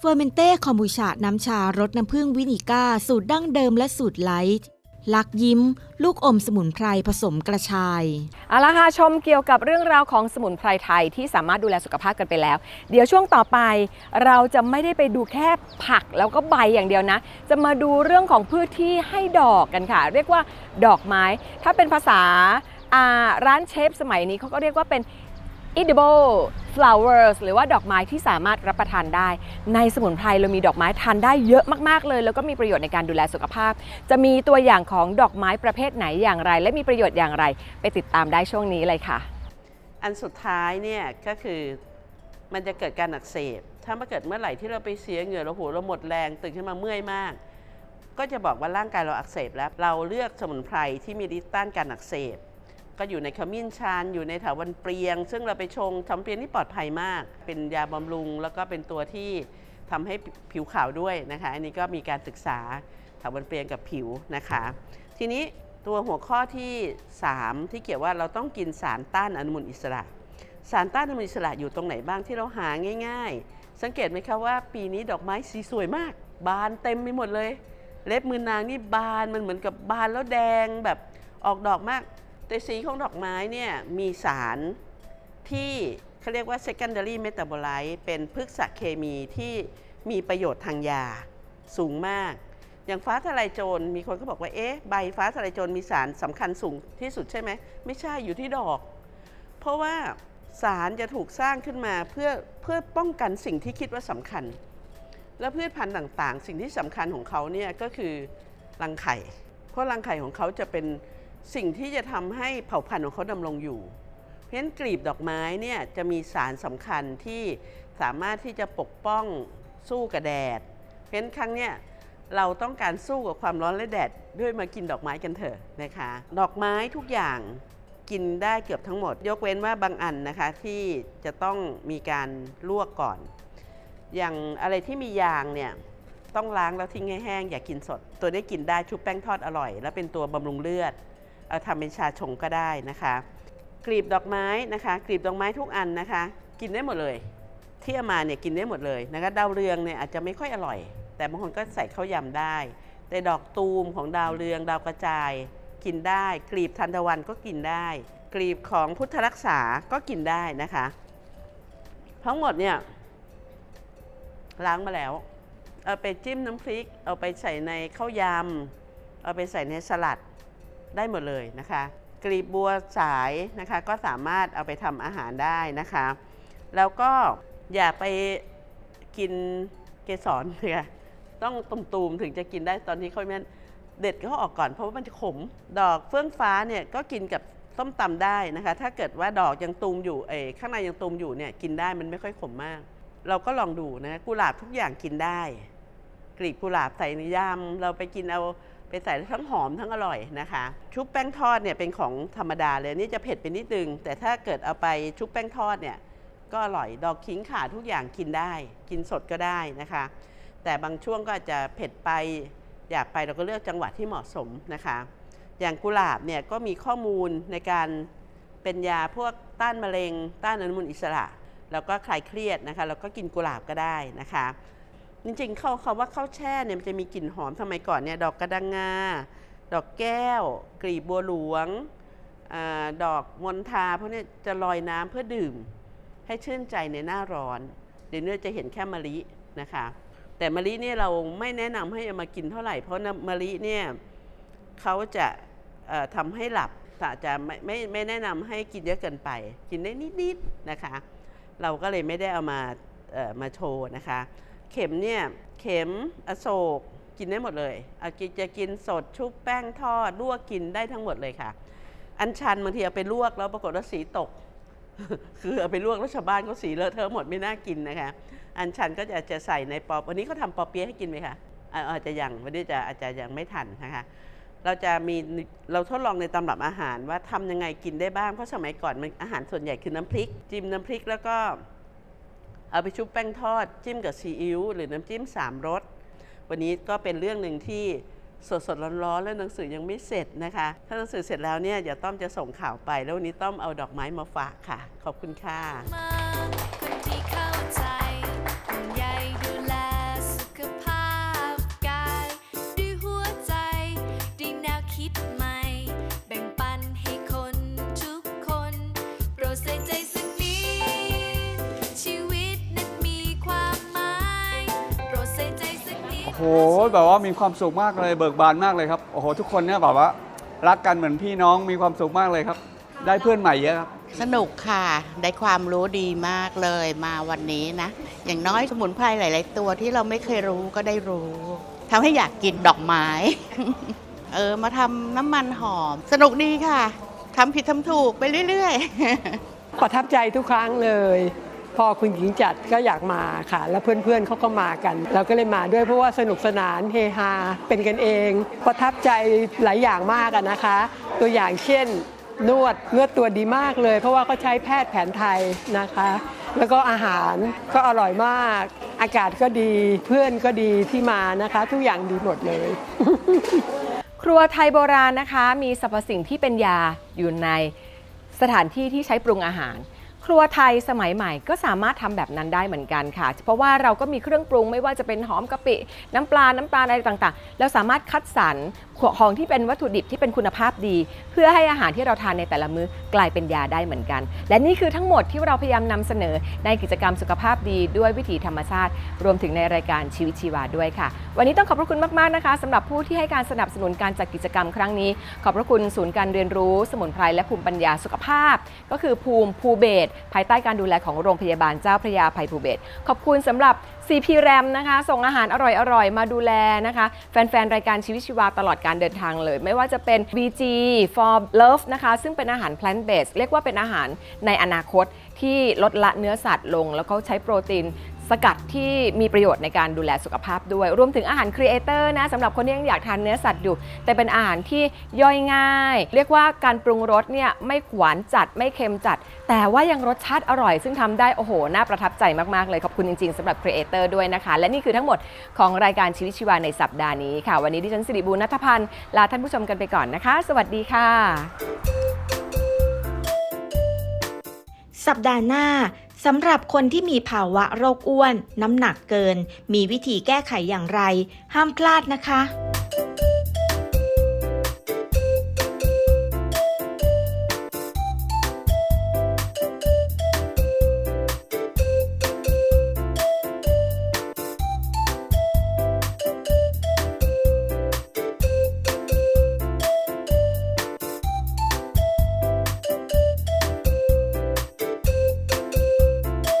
เฟอร์เมนเต้คอมบูชา น้ำชารสน้ำผึ้งวินิก้า สูตรดั้งเดิมและสูตรไลท์ลักยิ้ม ลูกอมสมุนไพรผสมกระชายเอาละค่ะชมเกี่ยวกับเรื่องราวของสมุนไพรไทยที่สามารถดูแลสุขภาพกันไปแล้ว เดี๋ยวช่วงต่อไป เราจะไม่ได้ไปดูแค่ผักแล้วก็ใบอย่างเดียวนะ จะมาดูเรื่องของพืชที่ให้ดอกกันค่ะ เรียกว่าดอกไม้ ถ้าเป็นภาษาอ่าร้านเชฟสมัยนี้เขาก็เรียกว่าเป็น edible flowers หรือว่าดอกไม้ที่สามารถรับประทานได้ ในสมุนไพรเรามีดอกไม้ทานได้เยอะมากๆเลย แล้วก็มีประโยชน์ในการดูแลสุขภาพ จะมีตัวอย่างของดอกไม้ประเภทไหนอย่างไร และมีประโยชน์อย่างไร ไปติดตามได้ช่วงนี้เลยค่ะ อันสุดท้ายเนี่ยก็คือมันจะเกิดการอักเสบ ถ้ามาเกิดเมื่อไหร่ที่เราไปเสียเหงื่อเราโหเราหมดแรงตื่นขึ้นมาเมื่อยมาก ก็จะบอกว่าร่างกายเราอักเสบแล้ว เราเลือกสมุนไพรที่มีฤทธิ์ต้านการอักเสบ ก็อยู่ในขมิ้นชันอยู่ในถาวันเปรียง ซึ่งเราไปชงทำเปรียงนี่ปลอดภัยมาก เป็นยาบำรุง แล้วก็เป็นตัวที่ทำให้ผิวขาวด้วยนะคะ อันนี้ก็มีการศึกษาถาวันเปรียงกับผิวนะคะ ทีนี้ตัวหัวข้อที่ 3 ที่เกี่ยวว่าเราต้องกินสารต้านอนุมูลอิสระ สารต้านอนุมูลอิสระอยู่ตรงไหนบ้างที่เราหาง่าย ๆ สังเกตไหมคะว่าปีนี้ดอกไม้สีสวยมาก บานเต็มไปหมดเลย เล็บมือนางนี่บานมันเหมือนกับบานแล้วแดงแบบออกดอกมาก แต่สีของดอกไม้เนี่ยมีสารที่เขาเรียกว่า secondary metabolite เป็นพฤกษเคมีที่มีประโยชน์ทางยาสูงมาก อย่างฟ้าทะลายโจรมีคนก็บอกว่า เอ๊ะ ใบฟ้าทะลายโจรมีสารสำคัญสูงที่สุดใช่ไหม ไม่ใช่อยู่ที่ดอก เพราะว่าสารจะถูกสร้างขึ้นมาเพื่อเพื่อป้องกันสิ่งที่คิดว่าสำคัญ และพืชพันธุ์ต่างๆ สิ่งที่สำคัญของเขาเนี่ยก็คือรังไข่ เพราะรังไข่ของเขาจะเป็น สิ่งที่จะทำให้เผ่าพันธุ์ของเขาดำรงอยู่ เพราะฉะนั้นกลีบดอกไม้เนี่ยจะมีสารสำคัญที่สามารถที่จะปกป้องสู้กับแดด เพราะฉะนั้นครั้งเนี้ยเราต้องการสู้กับความร้อนและแดดด้วยมากินดอกไม้กันเถอะนะคะ ดอกไม้ทุกอย่างกินได้เกือบทั้งหมด ยกเว้นว่าบางอันนะคะที่จะต้องมีการลวกก่อน อย่างอะไรที่มียางเนี่ยต้องล้างแล้วทิ้งให้แห้งอย่ากินสด ตัวนี้กินได้ชุบแป้งทอดอร่อย แล้วเป็นตัวบำรุงเลือด ทำเป็นชาชงก็ได้นะคะกลีบดอกไม้นะคะกลีบดอกไม้ทุกอันนะคะ กินได้หมดเลยที่เอามาเนี่ยกินได้หมดเลยนะคะดาวเรืองเนี่ยอาจจะไม่ค่อยอร่อย แต่บางคนก็ใส่ข้าวยำได้ แต่ดอกตูมของดาวเรืองดาวกระจาย กินได้ กลีบทันตะวันก็กินได้ กลีบของพุทธรักษาก็กินได้นะคะทั้งหมดเนี่ยล้างมาแล้ว เอาไปจิ้มน้ำพริก เอาไปใส่ในข้าวยำเอาไปใส่ในสลัด ได้หมดเลยนะคะ กลีบบัวสายนะคะก็สามารถเอาไปทำอาหารได้นะคะ แล้วก็อย่าไปกินเกสรเลยต้องตุ่มๆถึงจะกินได้ตอนที่เขาแม่นเด็ดเขาออกก่อนเพราะว่ามันจะขม ดอกเฟื่องฟ้าเนี่ยก็กินกับส้มตำได้นะคะ ถ้าเกิดว่าดอกยังตูมอยู่เอข้างในยังตูมอยู่เนี่ยกินได้มันไม่ค่อยขมมาก เราก็ลองดูนะกุหลาบทุกอย่างกินได้ กลีบกุหลาบใส่ในยำเราไปกินเอา ไปใส่ทั้งหอมทั้งอร่อยนะคะ ชุบแป้งทอดเนี่ยเป็นของธรรมดาเลยนี่จะเผ็ดไปนิดนึง แต่ถ้าเกิดเอาไปชุบแป้งทอดเนี่ยก็อร่อยดอกขิงขาทุกอย่างกินได้ กินสดก็ได้นะคะ แต่บางช่วงก็อาจจะเผ็ดไปอยากไปเราก็เลือกจังหวะที่เหมาะสมนะคะ อย่างกุหลาบเนี่ยก็มีข้อมูลในการเป็นยาพวกต้านมะเร็ง ต้านอนุมูลอิสระ แล้วก็คลายเครียดนะคะแล้วก็กินกุหลาบก็ได้นะคะ จริงๆเขาคำว่าข้าวแช่เนี่ยมันจะมีกลิ่นหอมสมัยก่อนเนี่ยดอกกระดังงา ดอกแก้ว กลีบบัวหลวงอดอกมณฑาพวกเนี้จะลอยน้ำเพื่อดื่ม ให้ชื่นใจในหน้าร้อน เดี๋ยวเนี้จะเห็นแค่มะลินะคะ แต่มะลิเนี่ยเราไม่แนะนำให้เอามากินเท่าไหร่ เพราะมะลิเนี่ยเขาจะทำให้หลับแต่อาจจะไม่ไม่ไม่แนะนำให้กินเยอะเกินไป กินได้นิดๆนะคะ เราก็เลยไม่ได้เอามาเอ่อมาโชว์นะคะ เข็มเนี่ยเข็มอโศกกินได้หมดเลยอากิจะกินสดชุบแป้งทอดลวกกินได้ทั้งหมดเลยค่ะ อันชันบางทีเอาไปลวกแล้วปรากฏว่าสีตก คือเอาไปลวกแล้วชาวบ้านก็สีเลอะเทอะหมดไม่น่ากินนะคะ อันชันก็จะจะใส่ในปอวันนี้เขาทำปอเปี๊ยะให้กินไหมคะอาจจะยังวันนี้จะอาจจะยังไม่ทันนะคะเราจะมีเราทดลองในตำรับอาหารว่าทำยังไงกินได้บ้างเพราะสมัยก่อนมันอาหารส่วนใหญ่คือน้ำพริก จิ้มน้ำพริกแล้วก็ เอาไปชุบแป้งทอดจิ้มกับซีอิ๊วหรือน้ำจิ้มสามรสวันนี้ก็เป็นเรื่องหนึ่งที่สดสดร้อนๆแล้วหนังสือยังไม่เสร็จนะคะ ถ้าหนังสือเสร็จแล้วเนี่ยเดี๋ยวต้อมจะส่งข่าวไป แล้ววันนี้ต้อมเอาดอกไม้มาฝากค่ะ ขอบคุณค่ะ โหแบบว่ามีความสุขมากเลยเบิกบานมากเลยครับโอ้โหทุกคนเนี่ยแบบว่ารักกันเหมือนพี่น้องมีความสุขมากเลยครับ ได้เพื่อนใหม่เยอะครับ สนุกค่ะ ได้ความรู้ดีมากเลยมาวันนี้นะ อย่างน้อยสมุนไพรหลาย ๆ ตัวที่เราไม่เคยรู้ก็ได้รู้ทำให้อยากกินดอกไม้ เออ มาทำน้ำมันหอม สนุกดีค่ะทำผิดทำถูกไปเรื่อย ๆ ประทับใจทุกครั้งเลย พอคุณหญิงจัดก็อยากมาค่ะ แล้วเพื่อนๆเขาก็มากัน เราก็เลยมาด้วยเพราะว่าสนุกสนานเฮฮาเป็นกันเอง ประทับใจหลายอย่างมากนะคะ ตัวอย่างเช่น นวดนวดตัวดีมากเลย เพราะว่าเขาใช้แพทย์แผนไทยนะคะ แล้วก็อาหารก็อร่อยมาก อากาศก็ดีเพื่อนก็ดีที่มานะคะ ทุกอย่างดีหมดเลยครัวไทยโบราณนะคะ มีสรรพสิ่งที่เป็นยาอยู่ในสถานที่ที่ใช้ปรุงอาหาร ครัวไทยสมัยใหม่ก็สามารถทำแบบนั้นได้เหมือนกันค่ะ เพราะว่าเราก็มีเครื่องปรุงไม่ว่าจะเป็นหอมกะปิ น้ำปลา น้ำตาลอะไรต่างๆ เราสามารถคัดสรรของที่เป็นวัตถุดิบที่เป็นคุณภาพดี เพื่อให้อาหารที่เราทานในแต่ละมื้อกลายเป็นยาได้เหมือนกัน และนี่คือทั้งหมดที่เราพยายามนำเสนอในกิจกรรมสุขภาพดีด้วยวิถีธรรมชาติ รวมถึงในรายการชีวิตชีวาด้วยค่ะ วันนี้ต้องขอบพระคุณมากๆนะคะสำหรับผู้ที่ให้การสนับสนุนการจัดกิจกรรมครั้งนี้ ขอบพระคุณศูนย์การเรียนรู้ สมุนไพรและภูมิปัญญาสุขภาพ ก็คือภูมิภูเบศภายใต้การดูแลของโรงพยาบาลเจ้าพระยาภัยภูเบศขอบคุณสำหรับ CP แรมนะคะ ส่งอาหารอร่อยๆ มาดูแลนะคะ แฟน ๆ รายการชีวิตชีวาตลอดการเดินทางเลย ไม่ว่าจะเป็น VG for Love นะคะ ซึ่งเป็นอาหาร plant based เรียกว่าเป็นอาหารในอนาคตที่ลดละเนื้อสัตว์ลง แล้วก็ใช้โปรตีน สกัดที่มีประโยชน์ในการดูแลสุขภาพด้วย รวมถึงอาหารครีเอเตอร์นะสำหรับคนที่ยังอยากทานเนื้อสัตว์อยู่ แต่เป็นอาหารที่ย่อยง่าย เรียกว่าการปรุงรสเนี่ยไม่หวานจัดไม่เค็มจัด แต่ว่ายังรสชาติอร่อย ซึ่งทำได้โอ้โหน่าประทับใจมากๆเลยขอบคุณจริง ๆสำหรับครีเอเตอร์ด้วยนะคะ และนี่คือทั้งหมดของรายการชีวิตชีวาในสัปดาห์นี้ค่ะ วันนี้ดิฉันสิริบูรณัฐพันธ์ลาท่านผู้ชมกันไปก่อนนะคะ สวัสดีค่ะ สัปดาห์หน้า สำหรับคนที่มีภาวะโรคอ้วน น้ำหนักเกิน มีวิธีแก้ไขอย่างไร ห้ามพลาดนะคะ